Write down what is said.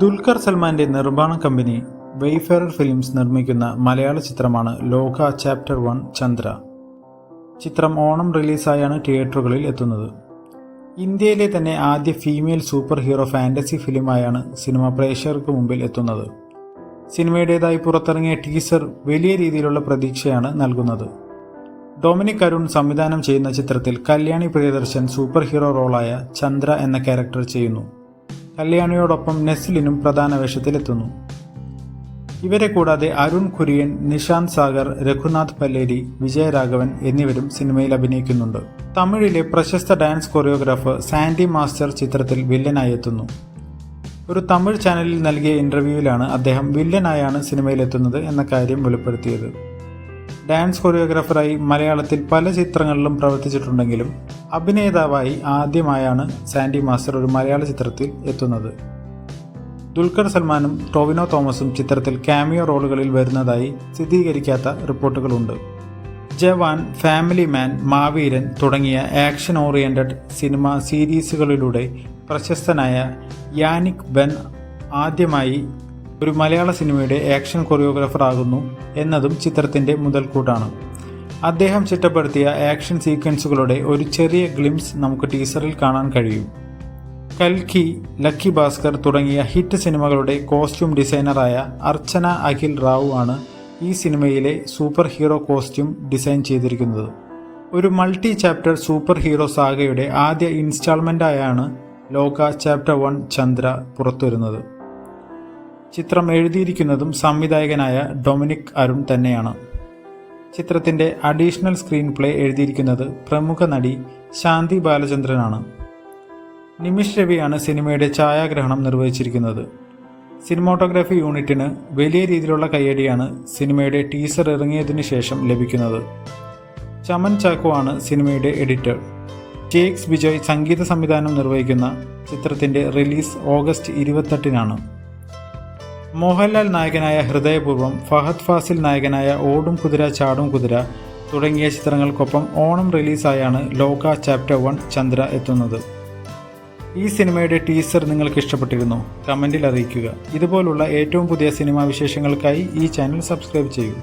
ദുൽഖർ സൽമാന്റെ നിർമ്മാണ company വെയ്ഫെയർ films നിർമ്മിക്കുന്ന മലയാള ചിത്രമാണ് ലോക ചാപ്റ്റർ വൺ ചന്ദ്ര. ചിത്രം ഓണം റിലീസായാണ് തിയേറ്ററുകളിൽ എത്തുന്നത്. ഇന്ത്യയിലെ തന്നെ ആദ്യ ഫീമെയിൽ സൂപ്പർ ഹീറോ ഫാന്റസി ഫിലിമായാണ് സിനിമ പ്രേക്ഷകർക്ക് മുമ്പിൽ എത്തുന്നത്. സിനിമയുടേതായി പുറത്തിറങ്ങിയ ടീസർ വലിയ രീതിയിലുള്ള പ്രതീക്ഷയാണ് നൽകുന്നത്. ഡൊമിനിക് അരുൺ സംവിധാനം ചെയ്യുന്ന ചിത്രത്തിൽ കല്യാണി പ്രിയദർശൻ സൂപ്പർ ഹീറോ റോളായ ചന്ദ്ര എന്ന ക്യാരക്ടർ ചെയ്യുന്നു. കല്യാണിയോടൊപ്പം നെസ്ലിനും പ്രധാന വേഷത്തിലെത്തുന്നു. ഇവരെ കൂടാതെ അരുൺ കുര്യൻ നിഷാന്ത് സാഗർ രഘുനാഥ് പല്ലേരി വിജയരാഘവൻ എന്നിവരും സിനിമയിൽ അഭിനയിക്കുന്നുണ്ട്. തമിഴിലെ പ്രശസ്ത ഡാൻസ് കൊറിയോഗ്രാഫർ സാൻഡി മാസ്റ്റർ ചിത്രത്തിൽ വില്ലനായി എത്തുന്നു. ഒരു തമിഴ് ചാനലിൽ നൽകിയ ഇന്റർവ്യൂവിലാണ് അദ്ദേഹം വില്ലനായാണ് സിനിമയിലെത്തുന്നത് എന്ന കാര്യം വെളിപ്പെടുത്തിയത്. ഡാൻസ് കൊറിയോഗ്രാഫറായി മലയാളത്തിൽ പല ചിത്രങ്ങളിലും പ്രവർത്തിച്ചിട്ടുണ്ടെങ്കിലും അഭിനേതാവായി ആദ്യമായാണ് സാൻഡി മാസ്റ്റർ ഒരു മലയാള ചിത്രത്തിൽ എത്തുന്നത്. ദുൽഖർ സൽമാനും ടോവിനോ തോമസും ചിത്രത്തിൽ കാമിയോ റോളുകളിൽ വരുന്നതായി സ്ഥിരീകരിക്കാത്ത റിപ്പോർട്ടുകളുണ്ട്. ജവാൻ ഫാമിലി മാൻ മാവീരൻ തുടങ്ങിയ ആക്ഷൻ ഓറിയന്റഡ് സിനിമ സീരീസുകളിലൂടെ പ്രശസ്തനായ യാനിക് ബെൻ ആദ്യമായി ഒരു മലയാള സിനിമയുടെ ആക്ഷൻ കൊറിയോഗ്രാഫർ ആകുന്നു എന്നതും ചിത്രത്തിന്റെ മുതൽക്കൂട്ടാണ്. അദ്ദേഹം ചിട്ടപ്പെടുത്തിയ ആക്ഷൻ സീക്വൻസുകളുടെ ഒരു ചെറിയ ഗ്ലിംസ് നമുക്ക് ടീസറിൽ കാണാൻ കഴിയും. കൽക്കി ലക്കി ഭാസ്കർ തുടങ്ങിയ ഹിറ്റ് സിനിമകളുടെ കോസ്റ്റ്യൂം ഡിസൈനറായ അർച്ചന അഖിൽ റാവു ആണ് ഈ സിനിമയിലെ സൂപ്പർ ഹീറോ കോസ്റ്റ്യൂം ഡിസൈൻ ചെയ്തിരിക്കുന്നത്. ഒരു മൾട്ടി ചാപ്റ്റർ സൂപ്പർ ഹീറോ സാഗയുടെ ആദ്യ ഇൻസ്റ്റാൾമെന്റായാണ് ലോക ചാപ്റ്റർ വൺ ചന്ദ്ര പുറത്തുവരുന്നത്. ചിത്രം എഴുതിയിരിക്കുന്നതും സംവിധായകനായ ഡൊമിനിക് അരുൺ തന്നെയാണ്. ചിത്രത്തിന്റെ അഡീഷണൽ സ്ക്രീൻ പ്ലേ എഴുതിയിരിക്കുന്നത് പ്രമുഖ നടി ശാന്തി ബാലചന്ദ്രനാണ്. നിമിഷ് രവിയാണ് സിനിമയുടെ ഛായാഗ്രഹണം നിർവഹിച്ചിരിക്കുന്നത്. സിനിമോട്ടോഗ്രാഫി യൂണിറ്റിന് വലിയ രീതിയിലുള്ള കയ്യടിയാണ് സിനിമയുടെ ടീസർ ഇറങ്ങിയതിനു ശേഷം ലഭിക്കുന്നത്. ചമൻ ചാക്കോ ആണ് സിനിമയുടെ എഡിറ്റർ. ജേക്സ് വിജയ് സംഗീത സംവിധാനം നിർവഹിക്കുന്ന ചിത്രത്തിന്റെ റിലീസ് ഓഗസ്റ്റ് ഇരുപത്തെട്ടിനാണ്. മോഹൻലാൽ നായകനായ ഹൃദയപൂർവം ഫഹദ് ഫാസിൽ നായകനായ ഓടും കുതിര ചാടും കുതിര തുടങ്ങിയ ചിത്രങ്ങൾക്കൊപ്പം ഓണം റിലീസായാണ് ലോക ചാപ്റ്റർ വൺ ചന്ദ്ര എത്തുന്നത്. ഈ സിനിമയുടെ ടീസർ നിങ്ങൾക്ക് ഇഷ്ടപ്പെട്ടിരുന്നു? കമന്റിൽ അറിയിക്കുക. ഇതുപോലുള്ള ഏറ്റവും പുതിയ സിനിമാ വിശേഷങ്ങൾക്കായി ഈ ചാനൽ സബ്സ്ക്രൈബ് ചെയ്യൂ.